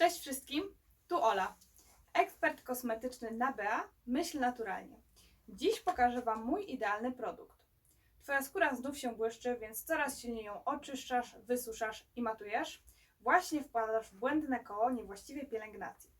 Cześć wszystkim, tu Ola, ekspert kosmetyczny na BA Myśl Naturalnie. Dziś pokażę Wam mój idealny produkt. Twoja skóra znów się błyszczy, więc coraz silniej ją oczyszczasz, wysuszasz i matujesz. Właśnie wpadasz w błędne koło niewłaściwej pielęgnacji.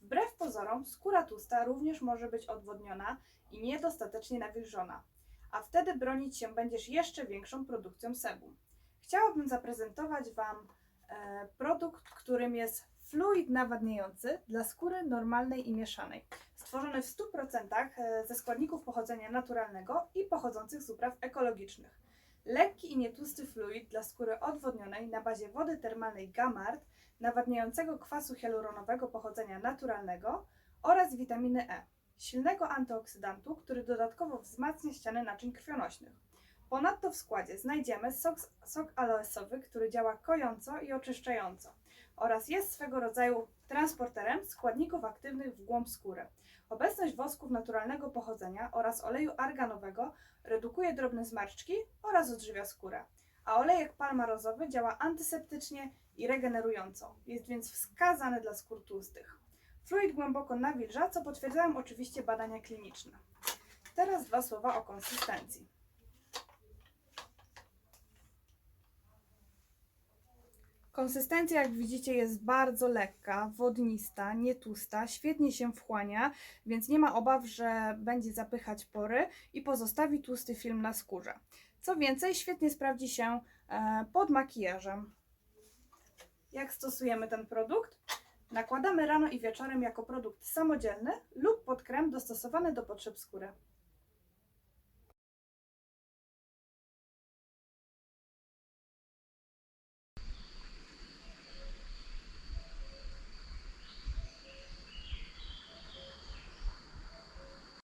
Wbrew pozorom, skóra tłusta również może być odwodniona i niedostatecznie nawilżona, a wtedy bronić się będziesz jeszcze większą produkcją sebum. Chciałabym zaprezentować Wam e, produkt, którym jest fluid nawadniający dla skóry normalnej i mieszanej. Stworzony w 100% e, ze składników pochodzenia naturalnego i pochodzących z upraw ekologicznych. Lekki i nietłusty fluid dla skóry odwodnionej na bazie wody termalnej Gamart, nawadniającego kwasu hialuronowego pochodzenia naturalnego oraz witaminy E, silnego antyoksydantu, który dodatkowo wzmacnia ściany naczyń krwionośnych. Ponadto w składzie znajdziemy sok, sok aloesowy, który działa kojąco i oczyszczająco oraz jest swego rodzaju transporterem składników aktywnych w głąb skóry. Obecność wosków naturalnego pochodzenia oraz oleju arganowego redukuje drobne zmarszczki oraz odżywia skórę, a olejek palmarozowy działa antyseptycznie i regenerująco, jest więc wskazany dla skór tłustych. Fluid głęboko nawilża, co potwierdzają oczywiście badania kliniczne. Teraz dwa słowa o konsystencji. Konsystencja, jak widzicie, jest bardzo lekka, wodnista, nietłusta, świetnie się wchłania, więc nie ma obaw, że będzie zapychać pory i pozostawi tłusty film na skórze. Co więcej, świetnie sprawdzi się e, pod makijażem. Jak stosujemy ten produkt? Nakładamy rano i wieczorem jako produkt samodzielny lub pod krem dostosowany do potrzeb skóry.